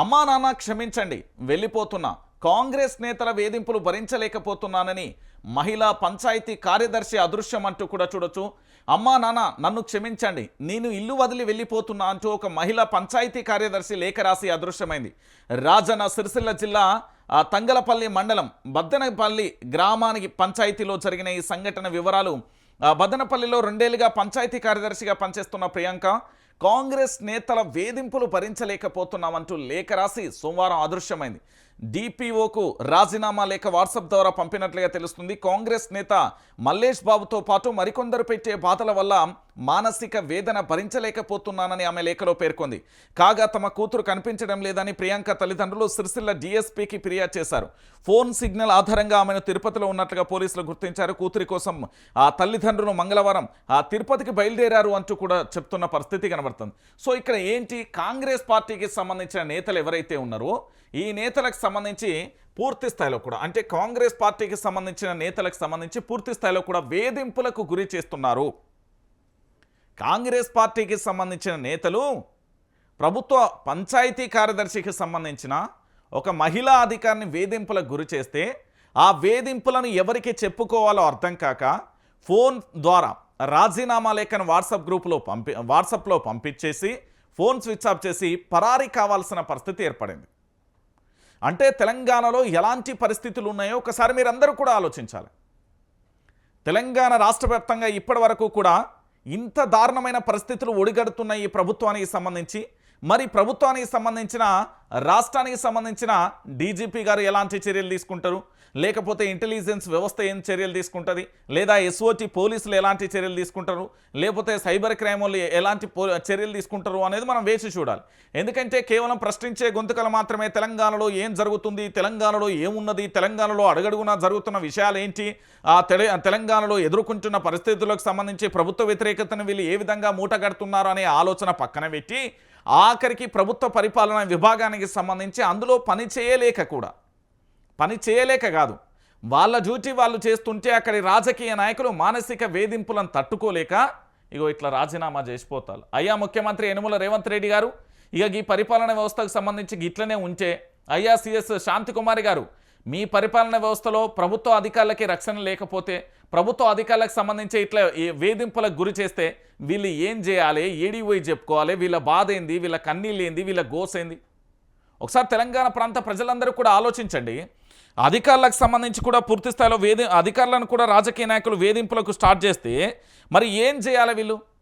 అమ్మా నాన్న క్షమించండి వెళ్ళిపోతున్నా. కాంగ్రెస్ నేతల వేధింపులు భరించలేకపోతున్నానని మహిళా పంచాయతీ కార్యదర్శి అదృశ్యం అంటూ కూడా చూడొచ్చు. అమ్మా నాన్న నన్ను క్షమించండి నేను ఇల్లు వదిలి వెళ్ళిపోతున్నా అంటూ ఒక మహిళా పంచాయతీ కార్యదర్శి లేఖ రాసి అదృశ్యమైంది. రాజన్న సిరిసిల్ల జిల్లా తంగలపల్లి మండలం బద్దనపల్లి గ్రామానికి పంచాయతీలో జరిగిన ఈ సంఘటన వివరాలు. బద్దనపల్లిలో రెండేళ్ళుగా పంచాయతీ కార్యదర్శిగా పనిచేస్తున్న ప్రియాంక కాంగ్రెస్ నేతల వేధింపులు భరించలేకపోతున్నామంటూ లేఖ రాసి సోమవారం అదృశ్యమైంది డిపిఓకు రాజీనామా లేఖ వాట్సాప్ ద్వారా పంపినట్లుగా తెలుస్తుంది. కాంగ్రెస్ నేత మల్లేష్ బాబుతో పాటు మరికొందరు పెట్టే బాధల వల్ల మానసిక వేదన భరించలేకపోతున్నానని ఆమె లేఖలో పేర్కొంది. కాగా తమ కూతురు కనిపించడం లేదని ప్రియాంక తల్లిదండ్రులు సిరిసిల్ల డిఎస్పీకి ఫిర్యాదు చేశారు. ఫోన్ సిగ్నల్ ఆధారంగా ఆమెను తిరుపతిలో ఉన్నట్లుగా పోలీసులు గుర్తించారు. కూతురి కోసం ఆ తల్లిదండ్రులు మంగళవారం ఆ తిరుపతికి బయలుదేరారు అంటూ కూడా చెప్తున్న పరిస్థితి కనబడుతుంది. సో ఇక్కడ ఏంటి? కాంగ్రెస్ పార్టీకి సంబంధించిన నేతలు ఎవరైతే ఉన్నారో ఈ నేతలకు సంబంధించి పూర్తి స్థాయిలో కూడా అంటే కాంగ్రెస్ పార్టీకి సంబంధించిన నేతలకు సంబంధించి పూర్తి స్థాయిలో కూడా వేధింపులకు గురి చేస్తున్నారు. కాంగ్రెస్ పార్టీకి సంబంధించిన నేతలు ప్రభుత్వ పంచాయతీ కార్యదర్శికి సంబంధించిన ఒక మహిళా అధికారిని వేధింపులకు గురి చేస్తే ఆ వేధింపులను ఎవరికి చెప్పుకోవాలో అర్థం కాక ఫోన్ ద్వారా రాజీనామా లేఖను వాట్సాప్ గ్రూపులో పంపి వాట్సాప్లో పంపించేసి ఫోన్ స్విచ్ ఆఫ్ చేసి పరారీ కావాల్సిన పరిస్థితి ఏర్పడింది. అంటే తెలంగాణలో ఎలాంటి పరిస్థితులు ఉన్నాయో ఒకసారి మీరందరూ కూడా ఆలోచించాలి. తెలంగాణ రాష్ట్ర వ్యాప్తంగా ఇప్పటి వరకు కూడా ఇంత దారుణమైన పరిస్థితులు ఒడిగడుతున్నాయి ఈ ప్రభుత్వానికి సంబంధించి. మరి ప్రభుత్వానికి సంబంధించిన రాష్ట్రానికి సంబంధించిన డీజీపీ గారు ఎలాంటి చర్యలు తీసుకుంటారు? లేకపోతే ఇంటెలిజెన్స్ వ్యవస్థ ఏం చర్యలు తీసుకుంటుంది? లేదా ఎస్ఓటి పోలీసులు ఎలాంటి చర్యలు తీసుకుంటారు? లేకపోతే సైబర్ క్రైమ్ వాళ్ళు ఎలాంటి పో- చర్యలు తీసుకుంటారు అనేది మనం వేసి చూడాలి. ఎందుకంటే కేవలం ప్రశ్నించే గొంతుకలు మాత్రమే తెలంగాణలో ఏం జరుగుతుంది తెలంగాణలో ఏమున్నది తెలంగాణలో అడుగడుగునా జరుగుతున్న విషయాలు ఏంటి? ఆ తెల తెలంగాణలో ఎదుర్కొంటున్న పరిస్థితులకు సంబంధించి ప్రభుత్వ వ్యతిరేకతను వీళ్ళు ఏ విధంగా మూటగడుతున్నారు అనే ఆలోచన పక్కన పెట్టి ఆఖరికి ప్రభుత్వ పరిపాలన విభాగానికి సంబంధించి అందులో పని చేయలేక కూడా పని చేయలేక కాదు వాళ్ళ డ్యూటీ వాళ్ళు చేస్తుంటే అక్కడి రాజకీయ నాయకులు మానసిక వేధింపులను తట్టుకోలేక ఇగో ఇట్లా రాజీనామా చేసిపోతారు. అయ్యా ముఖ్యమంత్రి యనుమల రేవంత్ రెడ్డి గారు ఇక ఈ పరిపాలన వ్యవస్థకు సంబంధించి ఇట్లనే ఉంటే అయ్యా సిఎస్ శాంతికుమారి గారు మీ పరిపాలన వ్యవస్థలో ప్రభుత్వ అధికారులకి రక్షణ లేకపోతే ప్రభుత్వ అధికారులకు సంబంధించి ఇట్లా వేధింపులకు గురి చేస్తే వీళ్ళు ఏం చేయాలి? ఏడి పోయి చెప్పుకోవాలి? వీళ్ళ బాధ ఏంది? వీళ్ళ కన్నీళ్ళు ఏంది? వీళ్ళ గోసేంది ఒకసారి తెలంగాణ ప్రాంత ప్రజలందరూ కూడా ఆలోచించండి. అధికారులకు సంబంధించి కూడా పూర్తి స్థాయిలో వేధి అధికారులను కూడా రాజకీయ నాయకులు వేధింపులకు స్టార్ట్ చేస్తే మరి ఏం చేయాలి వీళ్ళు?